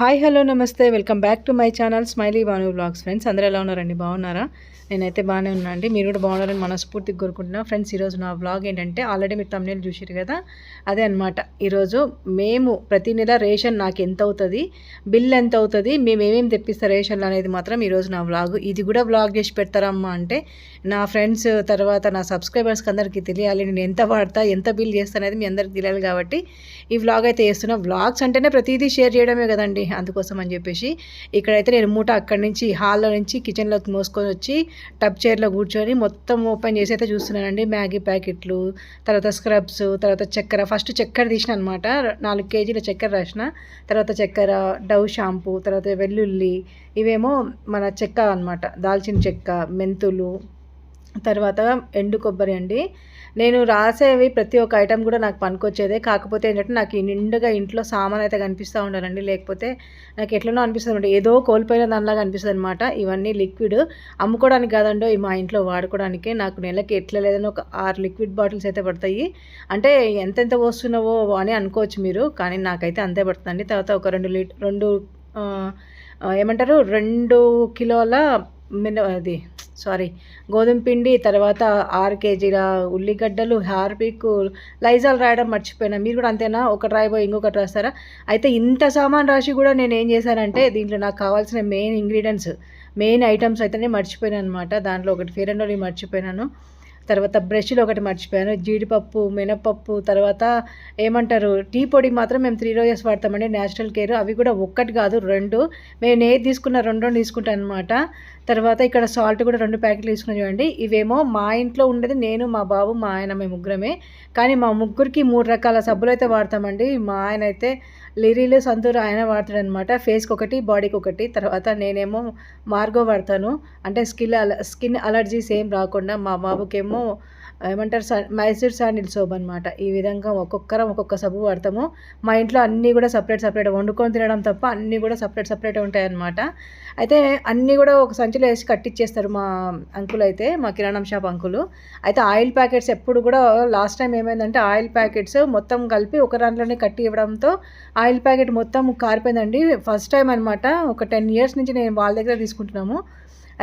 Hi hello నమస్తే. Welcome back to my channel smiley Banu blogs. Friends అందరూ ఎలా ఉన్నారండి? బాగున్నారా? నేనైతే బాగానే ఉన్నా అండి. మీరు కూడా బాగున్నారని మనస్ఫూర్తిగా కోరుకుంటున్నా. ఫ్రెండ్స్ ఈరోజు నా బ్లాగ్ ఏంటంటే ఆల్రెడీ మీరు తమిళ చూసారు కదా? అదే అనమాట ఈరోజు మేము ప్రతి నెల రేషన్ నాకు ఎంత అవుతుంది బిల్ ఎంత అవుతుంది మేము ఏమేమి తెప్పిస్తారు రేషన్లు అనేది మాత్రం ఈరోజు నా బ్లాగ్ ఇది కూడా బ్లాగ్ చేసి పెడతారమ్మా అంటే నా ఫ్రెండ్స్ తర్వాత నా సబ్స్క్రైబర్స్కి అందరికీ తెలియాలి. నేను ఎంత వాడతా ఎంత బిల్ చేస్తా అనేది మీ అందరికి తెలియాలి కాబట్టి ఈ వ్లాగ్ అయితే చేస్తున్నా. వ్లాగ్స్ అంటేనే ప్రతిదీ షేర్ చేయడమే కదండి. అందుకోసం అని చెప్పేసి ఇక్కడైతే నేను మూట అక్కడి నుంచి హాల్లో నుంచి కిచెన్లోకి మోసుకొని వచ్చి టబ్ చైర్లో కూర్చొని మొత్తం ఓపెన్ చేసి అయితే చూస్తున్నానండి. మ్యాగీ ప్యాకెట్లు తర్వాత స్క్రబ్స్ తర్వాత చక్కెర. ఫస్ట్ చక్కెర తీసిన అనమాట నాలుగు కేజీల చక్కెర రాసిన. తర్వాత చక్కెర డవ్ షాంపూ తర్వాత వెల్లుల్లి. ఇవేమో మన చెక్క అనమాట దాల్చిన చెక్క మెంతులు తర్వాత ఎండు కొబ్బరి అండి. నేను రాసేవి ప్రతి ఒక్క ఐటెం కూడా నాకు పనికొచ్చేదే. కాకపోతే ఏంటంటే నాకు ఈ నిండుగా ఇంట్లో సామాన్ అయితే కనిపిస్తూ ఉండాలండి. లేకపోతే నాకు ఎట్లనో అనిపిస్తుంది అనమాట. ఏదో కోల్పోయిన దానిలాగా అనిపిస్తుంది అనమాట. ఇవన్నీ లిక్విడ్ అమ్ముకోవడానికి కాదండో మా ఇంట్లో వాడుకోవడానికి నాకు నెలకి ఎట్లా లేదని ఒక ఆరు లిక్విడ్ బాటిల్స్ అయితే పడతాయి. అంటే ఎంతెంత పోస్తున్నావో అని అనుకోవచ్చు మీరు కానీ నాకైతే అంతే పడుతుందండి. తర్వాత ఒక రెండు లీటర్ రెండు ఏమంటారు? రెండు కిలోల మిన అది సారీ గోధుమ పిండి తర్వాత ఆరు కేజీల ఉల్లిగడ్డలు హార్పిక్ లైజాల్ రాయడం మర్చిపోయినా. మీరు కూడా అంతేనా? ఒకటి రాయిపోయి ఇంకొకటి రాస్తారా? అయితే ఇంత సామాన్ రాసి కూడా నేను ఏం చేశానంటే దీంట్లో నాకు కావాల్సిన మెయిన్ ఇంగ్రీడియంట్స్ మెయిన్ ఐటమ్స్ అయితేనే మర్చిపోయాను అనమాట దాంట్లో ఒకటి ఫేర్ అండ్ మర్చిపోయినాను. తర్వాత బ్రష్లు ఒకటి మర్చిపోయాను. జీడిపప్పు మినపప్పు తర్వాత ఏమంటారు? టీ పొడి మాత్రం మేము త్రీ రోజెస్ వాడతామండి. న్యాచురల్ కేర్ అవి కూడా ఒక్కటి కాదు రెండు. మేము ఏది తీసుకున్న రెండు రెండు తీసుకుంటాను అనమాట తర్వాత ఇక్కడ సాల్ట్ కూడా రెండు ప్యాకెట్లు తీసుకుని చూడండి. ఇవేమో మా ఇంట్లో ఉండేది నేను మా బాబు మా ఆయన మేము ముగ్గురమే. కానీ మా ముగ్గురికి మూడు రకాల సబ్బులు అయితే వాడతామండి. మా ఆయన అయితే లిరీలు సంతూర్ ఆయన వాడతాడనమాట ఫేస్కి ఒకటి బాడీకి ఒకటి తర్వాత నేనేమో మార్గో వాడతాను. అంటే స్కిన్ అల స్కిన్ అలర్జీస్ ఏం రాకుండా మా బాబుకేమో ఏమంటారు? మైసూర్ శాండిల్ సోప్ అనమాట ఈ విధంగా ఒక్కొక్కరం ఒక్కొక్క సబ్బు వాడతాము. మా ఇంట్లో అన్నీ కూడా సపరేట్ సపరేట్ వండుకొని తినడం తప్ప అన్నీ కూడా సపరేట్ సపరేట్ ఉంటాయన్నమాట. అయితే అన్నీ కూడా ఒక సంచిలో వేసి కట్టిచ్చేస్తారు మా అంకుల్ అయితే మా కిరాణం షాప్ అంకులు. అయితే ఆయిల్ ప్యాకెట్స్ ఎప్పుడు కూడా లాస్ట్ టైం ఏమైందంటే ఆయిల్ ప్యాకెట్స్ మొత్తం కలిపి ఒక దాంట్లోనే కట్టి ఇవ్వడంతో ఆయిల్ ప్యాకెట్ మొత్తం కారిపోయిందండి. ఫస్ట్ టైం అనమాట ఒక టెన్ ఇయర్స్ నుంచి నేను వాళ్ళ దగ్గర తీసుకుంటున్నాము.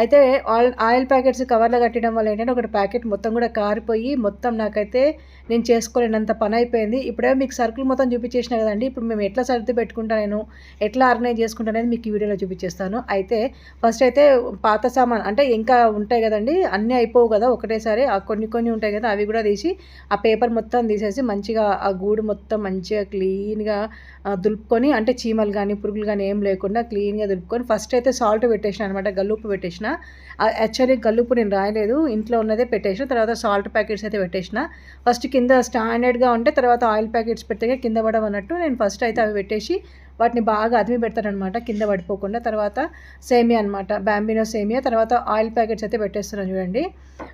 అయితే ఆయిల్ ఆయిల్ ప్యాకెట్స్ కవర్లో కట్టడం వల్ల ఏంటంటే ఒకటి ప్యాకెట్ మొత్తం కూడా కారిపోయి మొత్తం నాకైతే నేను చేసుకోలేనంత పని అయిపోయింది. ఇప్పుడే మీకు సర్కిల్ మొత్తం చూపించేసిన కదండి. ఇప్పుడు మేము ఎట్లా సర్ది పెట్టుకుంటాను ఎట్లా ఆర్గనైజ్ చేసుకుంటాననేది మీకు ఈ వీడియోలో చూపించేస్తాను. అయితే ఫస్ట్ అయితే పాత సామాన్ అంటే ఇంకా ఉంటాయి కదండి. అన్నీ అయిపోవు కదా ఒకటేసారి. ఆ కొన్ని కొన్ని ఉంటాయి కదా అవి కూడా తీసి ఆ పేపర్ మొత్తం తీసేసి మంచిగా ఆ గూడు మొత్తం మంచిగా క్లీన్గా దులుపుకొని అంటే చీమలు కానీ పురుగులు కానీ ఏం లేకుండా క్లీన్గా దులుపుకొని ఫస్ట్ అయితే సాల్ట్ పెట్టేసిన అనమాట గల్లుప్పు పెట్టేసిన. యాక్చువల్లీ గల్లుప్పు నేను రాయలేదు. ఇంట్లో ఉన్నదే పెట్టేసిన. తర్వాత సాల్ట్ ప్యాకెట్స్ అయితే పెట్టేసిన. ఫస్ట్ కింద స్టాండర్డ్గా ఉంటే తర్వాత ఆయిల్ ప్యాకెట్స్ పెడితే కింద పడవన్నట్టు నేను ఫస్ట్ అయితే అవి పెట్టేసి వాటిని బాగా అదిమి పెడతానమాట కింద పడిపోకుండా తర్వాత సేమియా అనమాట బ్యాంబినో సేమియా తర్వాత ఆయిల్ ప్యాకెట్స్ అయితే పెట్టేస్తున్నాను చూడండి.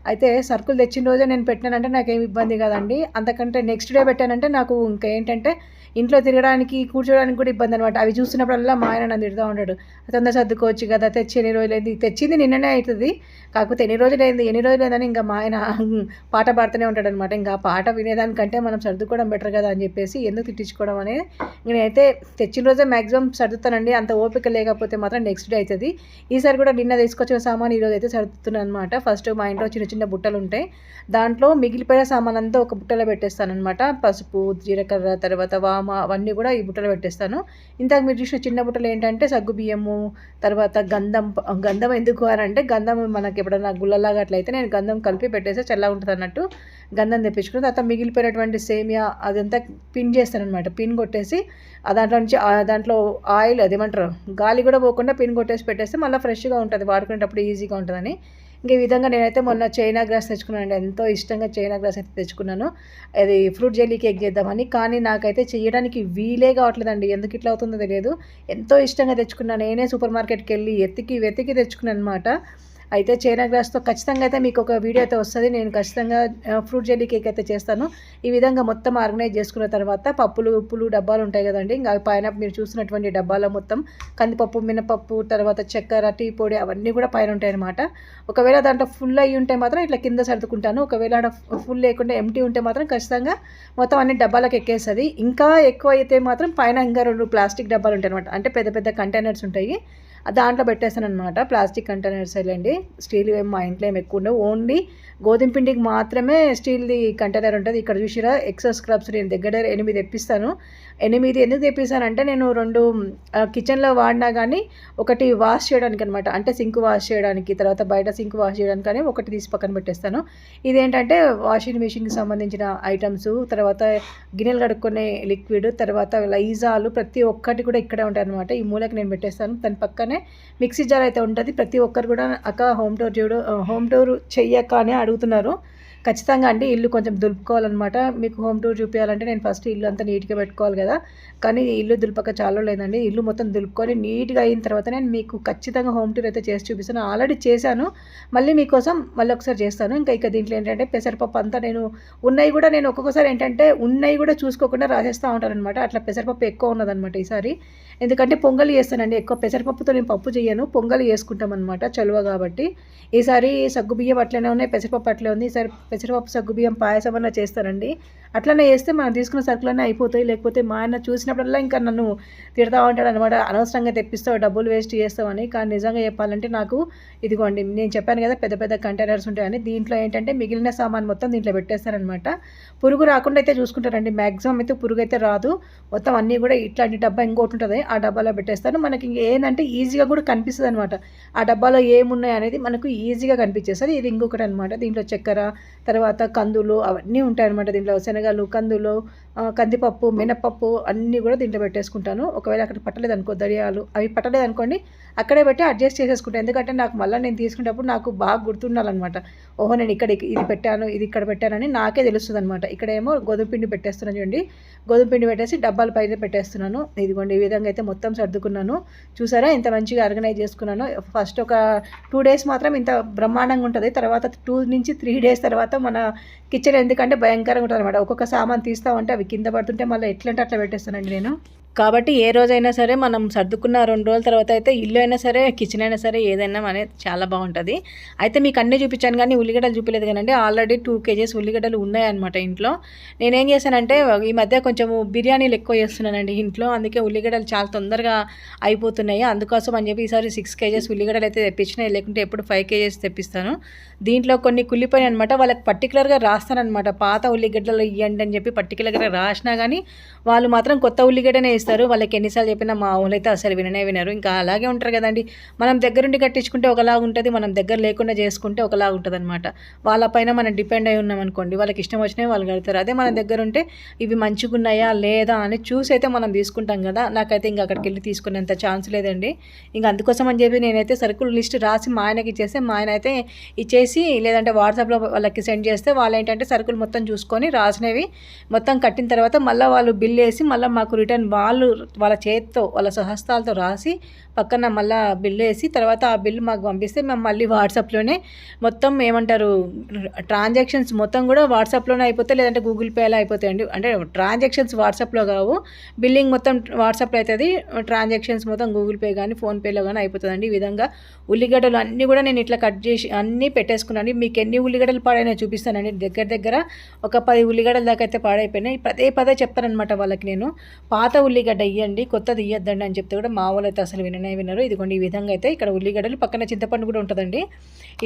అయితే సరుకులు తెచ్చిన రోజే నేను పెట్టినానంటే నాకేం ఇబ్బంది కాదండి. అంతకంటే నెక్స్ట్ డే పెట్టానంటే నాకు ఇంకా ఏంటంటే ఇంట్లో తిరగడానికి కూర్చోడానికి కూడా ఇబ్బంది అనమాట అవి చూసినప్పుడల్లా మా ఆయన నన్ను తిడుతూ ఉంటాడు. తొందర సర్దుకోవచ్చు కదా తెచ్చి ఎన్ని రోజులైంది? తెచ్చింది నిన్ననే అవుతుంది కాకపోతే ఎన్ని రోజులైంది ఎన్ని రోజులైందని ఇంకా మా ఆయన పాట పాడుతూనే ఉంటాడు అనమాట ఇంకా పాట వినేదానికంటే మనం సర్దుకోవడం బెటర్ కదా అని చెప్పేసి ఎందుకు తిట్టించుకోవడం అనేది నేనైతే తెచ్చిన రోజే మ్యాక్సిమం సర్దుతానండి. అంత ఓపిక లేకపోతే మాత్రం నెక్స్ట్ డే అవుతుంది ఈసారి కూడా నిన్న తీసుకొచ్చిన సామాన్ ఈరోజు అయితే సర్దుతున్నాను అనమాట ఫస్ట్ మా ఇంట్లో చిన్న చిన్న బుట్టలు ఉంటాయి. దాంట్లో మిగిలిపోయిన సామాన్ అంతా ఒక బుట్టలో పెట్టేస్తాను అనమాట పసుపు జీలకర్ర తర్వాత వాము అవన్నీ కూడా ఈ బుట్టలు పెట్టేస్తాను. ఇంతకు మీరు చూసిన చిన్న బుట్టలు ఏంటంటే సగ్గు బియ్యము తర్వాత గంధం గంధం ఎందుకు అని అంటే గంధం మనకి ఎప్పుడన్నా గుల్లలాగా అట్లయితే నేను గంధం కలిపి పెట్టేస్తే చల్లగా ఉంటుంది అన్నట్టు గంధం తెప్పించుకుని తర్వాత మిగిలిపోయినటువంటి సేమియా అదంతా పిన్ చేస్తాను అనమాట పిన్ కొట్టేసి దాంట్లో నుంచి దాంట్లో ఆయిల్ అదేమంటారు గాలి కూడా పోకుండా పిన్ కొట్టేసి పెట్టేస్తే మళ్ళీ ఫ్రెష్గా ఉంటుంది. వాడుకునేటప్పుడు ఈజీగా ఉంటుందని. ఇంకా ఈ విధంగా నేనైతే మొన్న చైనా గ్రాస్ తెచ్చుకున్నాను ఎంతో ఇష్టంగా చైనా గ్రాస్ అయితే తెచ్చుకున్నాను. అది ఫ్రూట్ జెల్లీ కేక్ చేద్దామని. కానీ నాకైతే చేయడానికి వీలే కావట్లేదండి. ఎందుకు ఇట్లా అవుతుందో తెలియదు. ఎంతో ఇష్టంగా తెచ్చుకున్నాను నేనే సూపర్ మార్కెట్కి వెళ్ళి ఎత్తికి వెతికి తెచ్చుకున్నాను అనమాట అయితే చైనా గ్రాస్తో ఖచ్చితంగా అయితే మీకు ఒక వీడియో అయితే వస్తుంది. నేను ఖచ్చితంగా ఫ్రూట్ జెల్లీ కేక్ అయితే చేస్తాను. ఈ విధంగా మొత్తం ఆర్గనైజ్ చేసుకున్న తర్వాత పప్పులు ఉప్పులు డబ్బాలు ఉంటాయి కదండి. ఇంకా పైన మీరు చూసినటువంటి డబ్బాలో మొత్తం కందిపప్పు మినపప్పు తర్వాత చక్కెర టీ పొడి అవన్నీ కూడా పైన ఉంటాయి అనమాట ఒకవేళ దాంట్లో ఫుల్ అయ్యి ఉంటే మాత్రం ఇట్లా కింద సర్దుకుంటాను. ఒకవేళ ఫుల్ లేకుండా ఎంటీ ఉంటే మాత్రం ఖచ్చితంగా మొత్తం అన్ని డబ్బాలకు ఎక్కేస్తుంది. ఇంకా ఎక్కువ అయితే మాత్రం పైన ఇంకా రెండు ప్లాస్టిక్ డబ్బాలు ఉంటాయి అనమాట అంటే పెద్ద పెద్ద కంటైనర్స్ ఉంటాయి. దాంట్లో పెట్టేస్తాను అనమాట ప్లాస్టిక్ కంటైనర్స్ వెళ్ళండి. స్టీల్ ఏం మా ఇంట్లో ఏమి ఎక్కువ ఉండవు. ఓన్లీ గోధుమ పిండికి మాత్రమే స్టీల్ది కంటైనర్ ఉంటుంది. ఇక్కడ చూసిరా ఎక్సెస్ స్క్రబ్స్ నేను దగ్గర ఎనిమిది తెప్పిస్తాను. ఎనిమిది ఎందుకు తెప్పిస్తానంటే నేను రెండు కిచెన్లో వాడినా కానీ ఒకటి వాష్ చేయడానికి అనమాట అంటే సింక్ వాష్ చేయడానికి తర్వాత బయట సింక్ వాష్ చేయడానికి కానీ ఒకటి తీసి పక్కన పెట్టేస్తాను. ఇదేంటంటే వాషింగ్ మిషన్కి సంబంధించిన ఐటమ్స్ తర్వాత గిన్నెలు కడుక్కునే లిక్విడ్ తర్వాత లైజాలు ప్రతి ఒక్కటి కూడా ఇక్కడే ఉంటాయి అనమాట ఈ మూలకి నేను పెట్టేస్తాను. దాని పక్కనే మిక్సీ జార్ అయితే ఉంటుంది. ప్రతి ఒక్కరు కూడా అక్క హోమ్ టూర్ చూడు హోమ్ టూర్ చెయ్యక అని అడుగుతున్నారు. ఖచ్చితంగా అండి ఇల్లు కొంచెం దులుపుకోవాలన్నమాట. మీకు హోమ్ టూర్ చూపించాలంటే నేను ఫస్ట్ ఇల్లు అంతా నీట్గా పెట్టుకోవాలి కదా. కానీ ఇల్లు దులుపక చాలా లేదండి ఇల్లు మొత్తం దులుపుకొని నీట్గా అయిన తర్వాత నేను మీకు ఖచ్చితంగా హోమ్ టూర్ అయితే చేసి చూపిస్తాను. ఆల్రెడీ చేశాను. మళ్ళీ మీకోసం మళ్ళీ ఒకసారి చేస్తాను. ఇంకా ఇక దీంట్లో ఏంటంటే పెసరపప్పు అంతా నేను ఉన్నాయి కూడా నేను ఒక్కొక్కసారి ఏంటంటే ఉన్నాయి కూడా చూసుకోకుండా రాసేస్తూ ఉంటాను అనమాట అట్లా పెసరపప్పు ఎక్కువ ఉన్నదనమాట ఈసారి. ఎందుకంటే పొంగల్ చేస్తానండి ఎక్కువ పెసరపప్పుతో నేను పప్పు చేయను పొంగల్ చేసుకుంటాం అనమాట చలువ కాబట్టి. ఈసారి సగ్గు బియ్యం అట్లనే ఉన్నాయి పెసరపప్పు అట్లే ఉంది ఈసారి పెసరపప్పు సగ్గుబియ్యం పాయసం అన్న చేస్తారండి. అట్లనే చేస్తే మనం తీసుకున్న సరుకులన్నీ అయిపోతాయి లేకపోతే మా ఆయన చూసినప్పుడల్లా ఇంకా నన్ను తిడతా ఉంటాడు అనమాట అనవసరంగా తెప్పిస్తావు డబ్బులు వేస్ట్ చేస్తామని కానీ నిజంగా చెప్పాలంటే నాకు ఇదిగోండి నేను చెప్పాను కదా పెద్ద పెద్ద కంటైనర్స్ ఉంటాయని. దీంట్లో ఏంటంటే మిగిలిన సామాన్ మొత్తం దీంట్లో పెట్టేస్తారనమాట పురుగు రాకుండా అయితే చూసుకుంటారండి మ్యాక్సిమం అయితే పురుగు అయితే రాదు. మొత్తం అన్నీ కూడా ఇట్లాంటి డబ్బా ఇంకోటి ఉంటుంది. ఆ డబ్బాలో పెట్టేస్తాను మనకి ఏంటంటే ఈజీగా కూడా కనిపిస్తుంది అనమాట ఆ డబ్బాలో ఏమున్నాయి అనేది మనకు ఈజీగా కనిపించేస్తుంది. ఇది ఇంకొకటి అనమాట దీంట్లో చక్కెర తర్వాత కందులు అవన్నీ ఉంటాయి అనమాట దీంట్లో శనగలు కందులు కందిపప్పు మినపప్పు అన్నీ కూడా దీంట్లో పెట్టేసుకుంటాను. ఒకవేళ అక్కడ పట్టలేదు అనుకో దడియాలు అవి పట్టలేదు అనుకోండి అక్కడే పెట్టి అడ్జస్ట్ చేసేసుకుంటాను ఎందుకంటే నాకు మళ్ళీ నేను తీసుకునేటప్పుడు నాకు బాగా గుర్తుండాలన్నమాట. ఓహో నేను ఇక్కడ ఇది పెట్టాను ఇది ఇక్కడ పెట్టానని నాకే తెలుస్తుంది అనమాట ఇక్కడేమో గోధుమ పిండి పెట్టేస్తున్నాను చూడండి. గోధుమ పిండి పెట్టేసి డబ్బాల పైన పెట్టేస్తున్నాను. ఇదిగోండి ఈ విధంగా అయితే మొత్తం సర్దుకున్నాను. చూసారా ఇంత మంచిగా ఆర్గనైజ్ చేసుకున్నాను. ఫస్ట్ ఒక టూ డేస్ మాత్రం ఇంత బ్రహ్మాండంగా ఉంటుంది. తర్వాత టూ నుంచి త్రీ డేస్ తర్వాత మన కిచెన్ ఎందుకంటే భయంకరంగా ఉంటుంది అనమాట ఒక్కొక్క సామాన్ తీస్తామంటే అవి కింద పడుతుంటే మళ్ళీ ఎట్లంటే అట్లా పెట్టేస్తానండి నేను. కాబట్టి ఏ రోజైనా సరే మనం సర్దుకున్న రెండు రోజుల తర్వాత అయితే ఇల్లు అయినా సరే కిచెన్ అయినా సరే ఏదైనా అనేది చాలా బాగుంటుంది. అయితే మీకు అన్నీ చూపించాను కానీ ఉల్లిగడ్డలు చూపించలేదు కానీ ఆల్రెడీ టూ కేజీస్ ఉల్లిగడ్డలు ఉన్నాయన్నమాట ఇంట్లో. నేనేం చేశానంటే ఈ మధ్య కొంచెం బిర్యానీలు ఎక్కువ చేస్తున్నానండి ఇంట్లో. అందుకే ఉల్లిగడ్డలు చాలా తొందరగా అయిపోతున్నాయి. అందుకోసం అని చెప్పి ఈసారి సిక్స్ కేజెస్ ఉల్లిగడ్డలు అయితే తెప్పించినాయి లేకుంటే ఎప్పుడు ఫైవ్ కేజెస్ తెప్పిస్తాను. దీంట్లో కొన్ని కుళ్ళిపోయాయి అనమాట వాళ్ళకి పర్టికులర్గా రాస్తానమాట పాత ఉల్లిగడ్డలు ఇవ్వండి అని చెప్పి పర్టికులర్గా రాసినా కానీ వాళ్ళు మాత్రం కొత్త ఉల్లిగడ్డనే ఇస్తారు వాళ్ళకి ఎన్నిసార్లు చెప్పినా మా ఊళ్ళు అయితే అసలు విననే వినరు. ఇంకా అలాగే ఉంటారు కదండి. మనం దగ్గరుండి కట్టించుకుంటే ఒకలాగా ఉంటుంది. మనం దగ్గర లేకుండా చేసుకుంటే ఒకలాగా ఉంటుంది అనమాట వాళ్ళపైన మనం డిపెండ్ అయి ఉన్నాం అనుకోండి. వాళ్ళకి ఇష్టం వచ్చినవి వాళ్ళు కడతారు. అదే మన దగ్గర ఉంటే ఇవి మంచిగా ఉన్నాయా లేదా అని చూసి అయితే మనం తీసుకుంటాం కదా. నాకైతే ఇంకా అక్కడికి వెళ్ళి తీసుకునేంత ఛాన్స్ లేదండి. ఇంకా అందుకోసం అని చెప్పి నేనైతే సరుకులు లిస్ట్ రాసి మా ఆయనకి ఇచ్చేస్తే మా ఆయన అయితే ఇచ్చేసి లేదంటే వాట్సాప్లో వాళ్ళకి సెండ్ చేస్తే వాళ్ళు ఏంటంటే సరుకులు మొత్తం చూసుకొని రాసినవి మొత్తం కట్టిన తర్వాత మళ్ళీ వాళ్ళు బిల్ వేసి మళ్ళీ మాకు రిటర్న్ వాళ్ళు వాళ్ళు వాళ్ళ చేతితో వాళ్ళ స్వహస్తాలతో రాసి పక్కన మళ్ళీ బిల్ వేసి తర్వాత ఆ బిల్ మాకు పంపిస్తే మేము మళ్ళీ వాట్సాప్లోనే మొత్తం ఏమంటారు ట్రాన్సాక్షన్స్ మొత్తం కూడా వాట్సాప్లోనే అయిపోతాయి లేదంటే గూగుల్ పేలో అయిపోతాయండి. అంటే ట్రాన్సాక్షన్స్ వాట్సాప్లో కావు బిల్లింగ్ మొత్తం వాట్సాప్లో అవుతుంది ట్రాన్సాక్షన్స్ మొత్తం గూగుల్ పే కానీ ఫోన్పేలో కానీ అయిపోతుందండి. ఈ విధంగా ఉల్లిగడ్డలు అన్నీ కూడా నేను ఇట్లా కట్ చేసి అన్నీ పెట్టేసుకున్నాను. మీకు ఎన్ని ఉల్లిగడ్డలు పాడైనా చూపిస్తానండి. దగ్గర దగ్గర ఒక పది ఉల్లిగడ్డల దాకా అయితే పాడైపోయినాయి. పదే పదే చెప్తానమాట వాళ్ళకి నేను. పాత ఉల్లిగడ్డ ఇవ్వండి కొత్తది ఇవ్వద్దండి అని చెప్తే కూడా మా వాళ్ళు అయితే అసలు ఎవరైనా వినరు ఇదిగోండి ఈ విధంగా అయితే ఇక్కడ ఉల్లిగడ్డలు పక్కన చింతపండు కూడా ఉంటుందండి.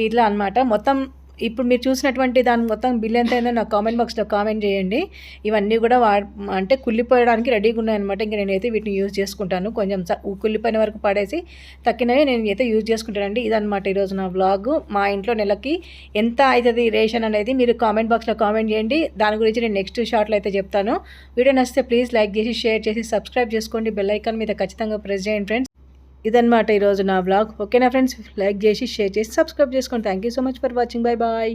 ఇట్లా అనమాట మొత్తం ఇప్పుడు మీరు చూసినటువంటి దాని మొత్తం బిల్ ఎంత అయిందో నాకు కామెంట్ బాక్స్లో కామెంట్ చేయండి. ఇవన్నీ కూడా వా అంటే కుళ్ళిపోయడానికి రెడీగా ఉన్నాయన్నమాట. ఇంకా నేనైతే వీటిని యూజ్ చేసుకుంటాను. కొంచెం కుళ్ళిపోయిన వరకు పడేసి తక్కినవి నేను అయితే యూజ్ చేసుకుంటానండి. ఇదనమాట ఈరోజు నా బ్లాగ్ మా ఇంట్లో నెలకి ఎంత అవుతుంది రేషన్ అనేది మీరు కామెంట్ బాక్స్లో కామెంట్ చేయండి. దాని గురించి నేను నెక్స్ట్ షార్ట్లో అయితే చెప్తాను. వీడియో నచ్చితే ప్లీజ్ లైక్ చేసి షేర్ చేసి సబ్స్క్రైబ్ చేసుకోండి. బెల్ ఐకాన్ మీద ఖచ్చితంగా ప్రెస్ చేయండి ఫ్రెండ్స్. ఇదనమాట ఈరోజు నా బ్లాగ్ ఓకేనా ఫ్రెండ్స్ లైక్ చేసి షేర్ చేసి సబ్స్క్రైబ్ చేసుకోండి thank you so much for watching bye bye